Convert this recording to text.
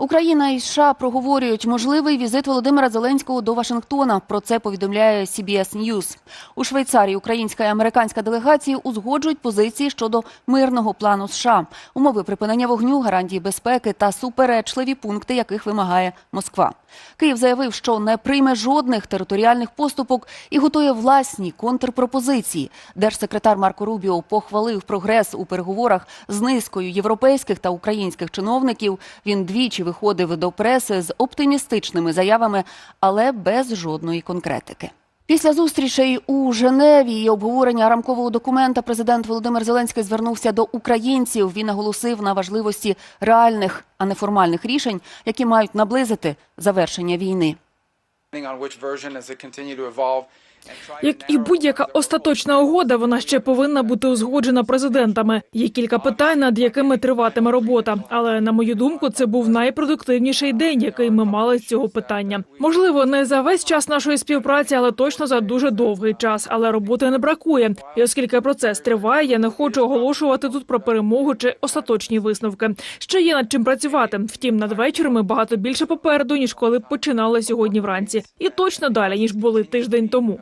Україна і США проговорюють можливий візит Володимира Зеленського до Вашингтона. Про це повідомляє CBS News. У Швейцарії українська і американська делегації узгоджують позиції щодо мирного плану США, умови припинення вогню, гарантії безпеки та суперечливі пункти, яких вимагає Москва. Київ заявив, що не прийме жодних територіальних поступок і готує власні контрпропозиції. Держсекретар Марко Рубіо похвалив прогрес у переговорах з низкою європейських та українських чиновників. Він двічі виходив до преси з оптимістичними заявами, але без жодної конкретики. Після зустрічей у Женеві і обговорення рамкового документа президент Володимир Зеленський звернувся до українців. Він наголосив на важливості реальних, а не формальних рішень, які мають наблизити завершення війни. Як і будь-яка остаточна угода, вона ще повинна бути узгоджена президентами. Є кілька питань, над якими триватиме робота. Але на мою думку, це був найпродуктивніший день, який ми мали з цього питання. Можливо, не за весь час нашої співпраці, але точно за дуже довгий час. Але роботи не бракує. І оскільки процес триває, я не хочу оголошувати тут про перемогу чи остаточні висновки. Ще є над чим працювати. Втім, надвечір ми багато більше попереду ніж коли починали сьогодні вранці, і точно далі ніж були тиждень тому.